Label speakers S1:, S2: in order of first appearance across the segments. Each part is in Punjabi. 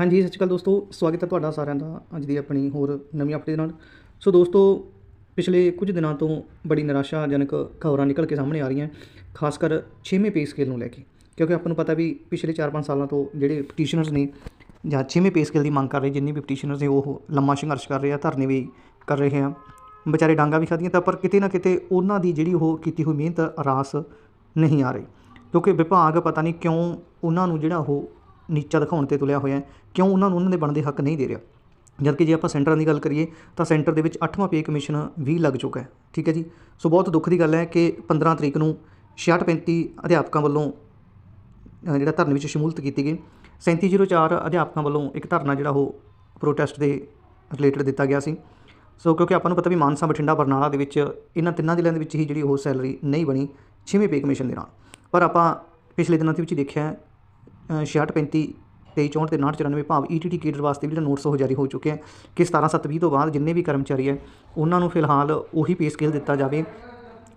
S1: ਹਾਂਜੀ, ਸਤਿ ਸ਼੍ਰੀ ਅਕਾਲ ਦੋਸਤੋ। ਸਵਾਗਤ ਹੈ ਤੁਹਾਡਾ ਸਾਰਿਆਂ ਦਾ ਅੱਜ ਦੀ ਆਪਣੀ ਹੋਰ ਨਵੀਂ ਅਪਡੇਟ ਨਾਲ। ਸੋ ਦੋਸਤੋ, ਪਿਛਲੇ ਕੁਝ ਦਿਨਾਂ ਤੋਂ ਬੜੀ ਨਿਰਾਸ਼ਾਜਨਕ ਖਬਰਾਂ ਨਿਕਲ ਕੇ ਸਾਹਮਣੇ ਆ ਰਹੀਆਂ ਖਾਸ ਕਰ 6ਵੇਂ ਪੇ ਸਕੇਲ ਨੂੰ ਲੈ ਕੇ। ਕਿਉਂਕਿ ਆਪਾਂ ਨੂੰ ਪਤਾ ਵੀ ਪਿਛਲੇ 4-5 ਸਾਲਾਂ ਤੋਂ ਜਿਹੜੇ ਪਟੀਸ਼ਨਰਸ ਨੇ ਜਾਂ 6ਵੇਂ ਪੇ ਸਕੇਲ ਦੀ ਮੰਗ ਕਰ ਰਹੇ, ਜਿੰਨੇ ਵੀ ਪਟੀਸ਼ਨਰਸ ਨੇ, ਉਹ ਲੰਮਾ ਸੰਘਰਸ਼ ਕਰ ਰਹੇ ਆ, ਧਰਨੇ ਵੀ ਕਰ ਰਹੇ ਆ। ਵਿਚਾਰੇ ਡਾਂਗਾ ਵੀ ਖਾਧੀਆਂ ਤਾਂ ਪਰ ਕਿਤੇ ਨਾ ਕਿਤੇ ਉਹਨਾਂ ਦੀ ਜਿਹੜੀ ਉਹ ਕੀਤੀ ਹੋਈ ਮਿਹਨਤ, ਰਾਸ ਨਹੀਂ ਆ ਰਹੀ। ਕਿਉਂਕਿ ਵਿਭਾਗ ਪਤਾ ਨਹੀਂ ਕਿਉਂ ਉਹਨਾਂ ਨੂੰ ਜਿਹੜਾ ਉਹ ਨੀਚਾ ਦਿਖਾਉਣ ਤੇ ਤੁਲਿਆ ਹੋਇਆ ਕਿਉਂ ਉਹਨਾਂ ਨੂੰ ਉਹਨਾਂ ਦੇ ਬਣਦੇ ਹੱਕ ਨਹੀਂ ਦੇ ਰਿਹਾ? ਜਦਕਿ ਜੇ ਆਪਾਂ ਸੈਂਟਰਾਂ ਦੀ ਗੱਲ ਕਰੀਏ, ਤਾਂ ਸੈਂਟਰ ਦੇ ਵਿੱਚ 8ਵਾਂ ਪੇ ਕਮਿਸ਼ਨ ਵੀ ਲੱਗ ਚੁੱਕਾ ਹੈ, ਠੀਕ ਹੈ ਜੀ? ਸੋ ਬਹੁਤ ਦੁੱਖ ਦੀ ਗੱਲ ਹੈ ਕਿ 15 ਤਰੀਕ ਨੂੰ 6635 ਅਧਿਆਪਕਾਂ ਵੱਲੋਂ ਜਿਹੜਾ ਧਰਨੇ ਵਿੱਚ ਸ਼ਮੂਲਤ ਕੀਤੀ ਗਈ 3704 ਅਧਿਆਪਕਾਂ ਵੱਲੋਂ ਇੱਕ ਧਰਨਾ ਜਿਹੜਾ ਉਹ ਪ੍ਰੋਟੈਸਟ ਦੇ ਰਿਲੇਟਡ ਦਿੱਤਾ ਗਿਆ ਸੀ। ਸੋ ਕਿਉਂਕਿ ਆਪਾਂ ਨੂੰ ਪਤਾ ਵੀ ਮਾਨਸਾ, ਬਠਿੰਡਾ, ਬਰਨਾਲਾ ਦੇ ਵਿੱਚ ਇਹਨਾਂ ਤਿੰਨਾਂ ਜ਼ਿਲ੍ਹਿਆਂ ਦੇ ਵਿੱਚ ਹੀ ਜਿਹੜੀ ਉਹ ਸੈਲਰੀ ਨਹੀਂ ਬਣੀ 6ਵੇਂ ਪੇ ਕਮਿਸ਼ਨ ਦੇ ਨਾਲ। ਪਰ ਆਪਾਂ ਪਿਛਲੇ ਦਿਨਾਂ ਦੇ ਵਿੱਚ ਦੇਖਿਆ 66 35 23 64 ਤੇ 59 94 ਭਾਵ ਈਟੀਟੀ ਕੇਡਰ ਵਾਸਤੇ ਵੀ ਜਿਹੜਾ ਨੋਟਿਸ ਉਹ ਜਾਰੀ ਹੋ ਚੁੱਕਿਆ ਕਿ 17 7 20 ਤੋਂ ਬਾਅਦ ਜਿੰਨੇ ਵੀ ਕਰਮਚਾਰੀ ਹੈ ਉਹਨਾਂ ਨੂੰ ਫਿਲਹਾਲ ਉਹੀ ਪੇ ਸਕੇਲ ਦਿੱਤਾ ਜਾਵੇ,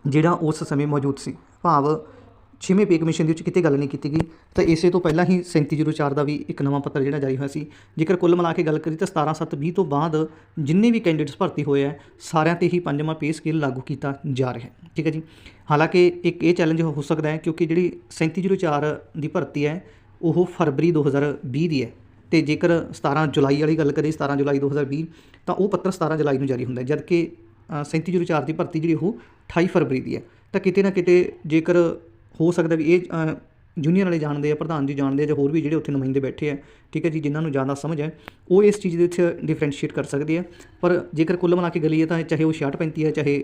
S1: ਜਿਹੜਾ ਉਸ ਸਮੇਂ ਮੌਜੂਦ ਸੀ। ਭਾਵ ਛੇਵੇਂ ਪੇ ਕਮਿਸ਼ਨ ਦੇ ਵਿੱਚ ਕਿਤੇ ਗੱਲ ਨਹੀਂ ਕੀਤੀ ਗਈ। ਤਾਂ ਇਸੇ ਤੋਂ ਪਹਿਲਾਂ ਹੀ 3704 ਦਾ ਵੀ ਇੱਕ ਨਵਾਂ ਪੱਤਰ ਜਿਹੜਾ ਜਾਰੀ ਹੋਇਆ ਸੀ। ਜੇਕਰ ਕੁੱਲ ਮਿਲਾ ਕੇ ਗੱਲ ਕਰੀ ਤਾਂ 17 7 20 ਤੋਂ ਬਾਅਦ ਜਿੰਨੇ ਵੀ ਕੈਂਡੀਡੇਟਸ ਭਰਤੀ ਹੋਏ ਆ, ਸਾਰਿਆਂ ਤੇ ਹੀ ਪੰਜਵਾਂ ਪੇ ਸਕੇਲ ਲਾਗੂ ਕੀਤਾ ਜਾ ਰਿਹਾ ਹੈ। ਠੀਕ ਹੈ ਜੀ? ਹਾਲਾਂਕਿ ਇੱਕ ਇਹ ਚੈਲੰਜ ਹੋ ਸਕਦਾ ਹੈ, ਕਿਉਂਕਿ ਜਿਹੜੀ 3704 ਦੀ ਭਰਤੀ ਹੈ ਉਹ ਫਰਵਰੀ 2020 ਦੀ ਹੈ। ਤੇ ਜੇਕਰ 17 ਜੁਲਾਈ ਵਾਲੀ ਗੱਲ ਕਰੀਏ 17 ਜੁਲਾਈ 2020 ਤਾਂ ਉਹ ਪੱਤਰ 17 ਜੁਲਾਈ ਨੂੰ ਜਾਰੀ ਹੁੰਦਾ ਹੈ ਜਦਕਿ ਅ, 3704 ਦੀ ਭਰਤੀ ਜਿਹੜੀ ਉਹ 28 ਫਰਵਰੀ ਦੀ ਹੈ। ਤਾਂ ਕਿਤੇ ਨਾ ਕਿਤੇ ਜੇਕਰ ਹੋ ਸਕਦਾ ਵੀ ਇਹ ਅ, ਜੂਨੀਅਰ ਵਾਲੇ ਜਾਣਦੇ ਆ ਪ੍ਰਧਾਨ ਜੀ ਜਾਣਦੇ ਆ ਜਾਂ ਹੋਰ ਵੀ ਜਿਹੜੇ ਉੱਥੇ ਨੁਮਾਇੰਦੇ ਬੈਠੇ ਆ ਠੀਕ ਹੈ ਜੀ ਜਿਨ੍ਹਾਂ ਨੂੰ ਜ਼ਿਆਦਾ ਸਮਝ ਹੈ ਉਹ ਇਸ ਚੀਜ਼ ਦੇ ਵਿੱਚ ਡਿਫਰੈਂਸ਼ੀਏਟ ਕਰ ਸਕਦੇ ਆ। ਪਰ ਜੇਕਰ ਕੁੱਲ ਮਿਲਾ ਕੇ ਗਲੀਏ ਤਾਂ ਚਾਹੇ ਉਹ 66 35 ਹੈ ਚਾਹੇ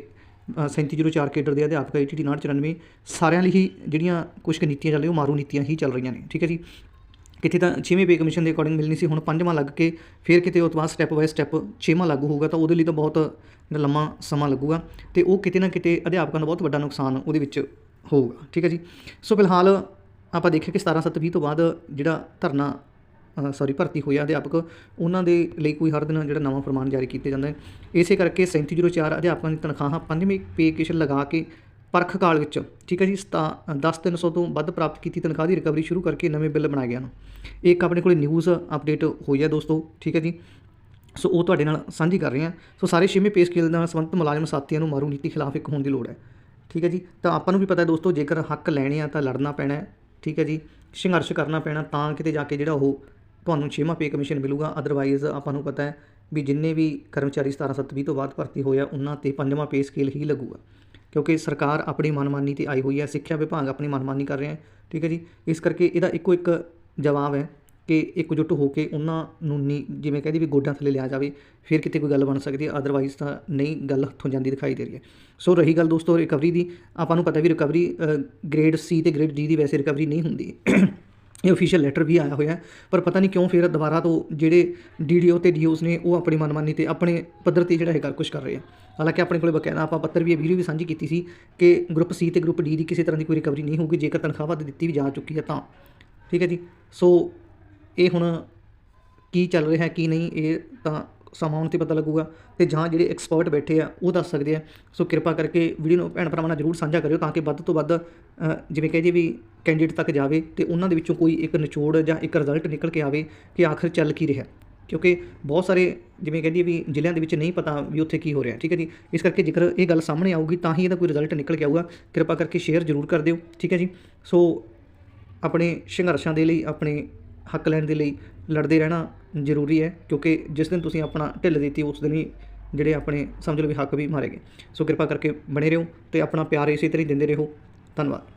S1: 3704 ਕੇਡਰ ਦੇ ਅਧਿਆਪਕ ਈਟੀਟੀ 994 ਸਾਰਿਆਂ ਲਈ ਹੀ ਜਿਹੜੀਆਂ ਕੁਝ ਕੁ ਨੀਤੀਆਂ ਚੱਲ ਰਹੀਆਂ, ਉਹ ਮਾਰੂ ਨੀਤੀਆਂ ਹੀ ਚੱਲ ਰਹੀਆਂ ਨੇ, ਠੀਕ ਹੈ ਜੀ? ਕਿਤੇ ਤਾਂ ਛੇਵੇਂ ਪੇ ਕਮਿਸ਼ਨ ਦੇ ਅਕੋਰਡਿੰਗ ਮਿਲਣੀ ਸੀ, ਹੁਣ ਪੰਜਵਾਂ ਲੱਗ ਕੇ ਫਿਰ ਕਿਤੇ ਉਹ ਤੋਂ ਬਾਅਦ ਸਟੈਪ ਬਾਏ ਸਟੈਪ ਛੇਵਾਂ ਲਾਗੂ ਹੋਊਗਾ, ਤਾਂ ਉਹਦੇ ਲਈ ਤਾਂ ਬਹੁਤ ਜਿਹੜਾ ਲੰਮਾ ਸਮਾਂ ਲੱਗੂਗਾ ਤੇ ਉਹ ਕਿਤੇ ਨਾ ਕਿਤੇ ਅਧਿਆਪਕਾਂ ਦਾ ਬਹੁਤ ਵੱਡਾ ਨੁਕਸਾਨ ਉਹਦੇ ਵਿੱਚ ਹੋਊਗਾ, ਠੀਕ ਹੈ ਜੀ? ਸੋ ਫਿਲਹਾਲ ਆਪਾਂ ਦੇਖਿਆ ਕਿ 17 7 20 ਤੋਂ ਬਾਅਦ ਜਿਹੜਾ ਧਰਨਾ ਸੌਰੀ ਭਰਤੀ ਹੋਇਆ ਅਧਿਆਪਕ, ਉਹਨਾਂ ਦੇ ਲਈ ਕੋਈ ਹਰ ਦਿਨ ਜਿਹੜਾ ਨਵਾਂ ਫਰਮਾਨ ਜਾਰੀ ਕੀਤਾ ਜਾਂਦਾ ਹੈ। ਇਸੇ ਕਰਕੇ 3704 ਅਧਿਆਪਕਾਂ ਦੀ ਤਨਖਾਹਾਂ ਪੰਜਵੇਂ ਪੇ ਕਮਿਸ਼ਨ ਲਗਾ ਕੇ ਪਰਖ ਕਾਲ ਵਿੱਚ, ਠੀਕ ਹੈ ਜੀ 10300 ਤੋਂ ਵੱਧ ਪ੍ਰਾਪਤ ਕੀਤੀ ਤਨਖਾਹ ਦੀ ਰਿਕਵਰੀ ਸ਼ੁਰੂ ਕਰਕੇ ਨਵੇਂ ਬਿੱਲ ਬਣਾਏ ਗਏ ਹਨ। ਇੱਕ ਆਪਣੇ ਕੋਲੇ ਨਿਊਜ਼ ਅਪਡੇਟ ਹੋਈ ਹੈ ਦੋਸਤੋ, ਠੀਕ ਹੈ ਜੀ। ਸੋ ਉਹ ਤੁਹਾਡੇ ਨਾਲ ਸਾਂਝੀ ਕਰ ਰਹੇ ਹਾਂ। ਸੋ ਸਾਰੇ ਛੇਵੇਂ ਪੇ ਸਕੇਲ ਨਾਲ ਸੰਬੰਧਿਤ ਮੁਲਾਜ਼ਮ ਸਾਥੀਆਂ ਨੂੰ ਮਾਰੂ ਨੀਤੀ ਖਿਲਾਫ ਇੱਕ ਹੋਣ ਦੀ ਲੋੜ ਹੈ, ਠੀਕ ਹੈ ਜੀ। ਤਾਂ ਆਪਾਂ ਨੂੰ ਵੀ ਪਤਾ ਹੈ ਦੋਸਤੋ, ਜੇਕਰ ਹੱਕ ਲੈਣੇ ਆ ਤਾਂ ਲੜਨਾ ਪੈਣਾ ਹੈ, ਠੀਕ ਹੈ ਜੀ। ਸੰਘਰਸ਼ ਕਰਨਾ ਪੈਣਾ ਤਾਂ ਕਿਤੇ ਜਾ ਕੇ ਜਿਹੜਾ ਉਹ ਤੁਹਾਨੂੰ ਛੇਵਾਂ ਪੇ ਕਮਿਸ਼ਨ ਮਿਲੂਗਾ। ਅਦਰਵਾਈਜ਼ ਆਪਾਂ ਨੂੰ ਪਤਾ ਹੈ ਵੀ ਜਿੰਨੇ ਵੀ ਕਰਮਚਾਰੀ 17 7 20 ਤੋਂ ਬਾਅਦ ਭਰਤੀ ਹੋਇਆ ਉਹਨਾਂ ਤੇ ਪੰਜਵਾਂ ਪੇ ਸਕੇਲ ਹੀ ਲੱਗੂਗਾ। ਕਿਉਂਕਿ ਸਰਕਾਰ ਆਪਣੀ ਮਨਮਾਨੀ ਤੇ ਆਈ ਹੋਈ ਹੈ, ਸਿੱਖਿਆ ਵਿਭਾਗ ਆਪਣੀ ਮਨਮਾਨੀ ਕਰ ਰਿਹਾ ਹੈ, ਠੀਕ ਹੈ ਜੀ? ਇਸ ਕਰਕੇ ਇਹਦਾ ਇੱਕੋ ਇੱਕ ਜਵਾਬ ਹੈ ਕਿ ਇਕਜੁੱਟ ਹੋ ਕੇ ਉਹਨਾਂ ਨੂੰ ਨੀ, ਜਿਵੇਂ ਕਹਿੰਦੀ ਵੀ ਗੋਡਾਂ ਥੱਲੇ ਲਿਆ ਜਾਵੇ, ਫਿਰ ਕਿਤੇ ਕੋਈ ਗੱਲ ਬਣ ਸਕਦੀ ਹੈ ਅਦਰਵਾਈਜ਼ ਤਾਂ ਨਹੀਂ ਗੱਲ ਹੱਥੋਂ ਜਾਂਦੀ ਦਿਖਾਈ ਦੇ ਰਹੀ ਹੈ। ਸੋ ਰਹੀ ਗੱਲ ਦੋਸਤੋ ਰਿਕਵਰੀ ਦੀ, ਆਪਾਂ ਨੂੰ ਪਤਾ ਵੀ ਰਿਕਵਰੀ ਗ੍ਰੇਡ ਸੀ ਤੇ ਗ੍ਰੇਡ ਡੀ ਦੀ ਵੈਸੇ ਰਿਕਵਰੀ ਨਹੀਂ ਹੁੰਦੀ। ਇਹ ਅਫੀਸ਼ੀਅਲ ਲੈਟਰ ਵੀ ਆਇਆ ਹੋਇਆ ਪਰ ਪਤਾ ਨਹੀਂ ਕਿਉਂ ਫਿਰ ਦੁਬਾਰਾ ਤੋਂ ਜਿਹੜੇ ਡੀਡੀਓ ਤੇ ਡੀਓਸ ਨੇ, ਉਹ ਆਪਣੀ ਮਨਮਾਨੀ ਤੇ ਆਪਣੇ ਪੱਧਰ ਤੇ ਜਿਹੜਾ ਇਹ ਕਰ ਕੁਝ ਕਰ ਰਹੇ ਆ। ਹਾਲਾਂਕਿ ਆਪਣੇ ਕੋਲੇ ਬਕਾਇਦਾ ਆਪਾਂ ਪੱਤਰ ਵੀ ਇਹ ਵੀਡੀਓ ਵੀ ਸਾਂਝੀ ਕੀਤੀ ਸੀ ਕਿ ਗਰੁੱਪ ਸੀ ਤੇ ਗਰੁੱਪ ਡੀ ਦੀ ਕਿਸੇ ਤਰ੍ਹਾਂ ਦੀ ਕੋਈ ਰਿਕਵਰੀ ਨਹੀਂ ਹੋਊਗੀ, ਜੇਕਰ ਤਨਖਾਹ ਵੱਧ ਦਿੱਤੀ ਵੀ ਜਾ ਚੁੱਕੀ ਹੈ ਤਾਂ। ਠੀਕ ਹੈ ਜੀ? ਸੋ ਇਹ ਹੁਣ ਕੀ ਚੱਲ ਰਿਹਾ, ਕੀ ਨਹੀਂ, ਇਹ ਤਾਂ ਸਮਾਂ ਆਉਣ ਤੇ ਪਤਾ ਲੱਗੂਗਾ ਤੇ ਜਾਂ ਜਿਹੜੇ ਐਕਸਪਰਟ ਬੈਠੇ ਆ, ਉਹ ਦੱਸ ਸਕਦੇ ਆ। ਸੋ ਕਿਰਪਾ ਕਰਕੇ ਵੀਡੀਓ ਨੂੰ ਭੈਣ ਭਰਾਵਾਂ ਨਾਲ ਜਰੂਰ ਸਾਂਝਾ ਕਰਿਓ ਤਾਂ ਕਿ ਵੱਧ ਤੋਂ ਵੱਧ ਜਿਵੇਂ ਕਹੇ ਜੀ ਵੀ ਕੈਂਡੀਡੇਟ ਤੱਕ ਜਾਵੇ ਤੇ ਉਹਨਾਂ ਦੇ ਵਿੱਚੋਂ ਕੋਈ ਇੱਕ ਨਿਚੋੜ ਜਾਂ ਇੱਕ ਰਿਜ਼ਲਟ ਨਿਕਲ ਕੇ ਆਵੇ ਕਿ ਆਖਰ ਚੱਲ ਕੀ ਰਿਹਾ। ਕਿਉਂਕਿ ਬਹੁਤ ਸਾਰੇ ਜਿਵੇਂ ਕਹਿੰਦੀ ਵੀ ਜ਼ਿਲ੍ਹਿਆਂ ਦੇ ਵਿੱਚ ਨਹੀਂ ਪਤਾ ਵੀ ਉੱਥੇ ਕੀ ਹੋ ਰਿਹਾ, ਠੀਕ ਹੈ ਜੀ? ਇਸ ਕਰਕੇ ਜੇਕਰ ਇਹ ਗੱਲ ਸਾਹਮਣੇ ਆਊਗੀ ਤਾਂ ਹੀ ਇਹਦਾ ਕੋਈ ਰਿਜ਼ਲਟ ਨਿਕਲ ਕੇ ਆਊਗਾ। ਕਿਰਪਾ ਕਰਕੇ ਸ਼ੇਅਰ ਜਰੂਰ ਕਰ ਦਿਓ, ਠੀਕ ਹੈ ਜੀ? ਸੋ ਆਪਣੇ ਸੰਘਰਸ਼ਾਂ ਦੇ ਲਈ, ਆਪਣੇ ਹੱਕ ਲੈਣ ਦੇ ਲਈ ਲੜਦੇ ਰਹਿਣਾ ਜ਼ਰੂਰੀ ਹੈ, ਕਿਉਂਕਿ ਜਿਸ ਦਿਨ ਤੁਸੀਂ ਆਪਣਾ ਢਿੱਲ ਦਿੱਤੀ, ਉਸ ਦਿਨ ਹੀ ਜਿਹੜੇ ਆਪਣੇ ਸਮਝ ਲਓ ਵੀ ਹੱਕ ਵੀ ਮਾਰੇ ਗਏ। ਸੋ ਕਿਰਪਾ ਕਰਕੇ ਬਣੇ ਰਹੋ ਤੇ ਆਪਣਾ ਪਿਆਰ ਇਸੇ ਤਰ੍ਹਾਂ ਹੀ ਦਿੰਦੇ ਰਹੋ। ਧੰਨਵਾਦ।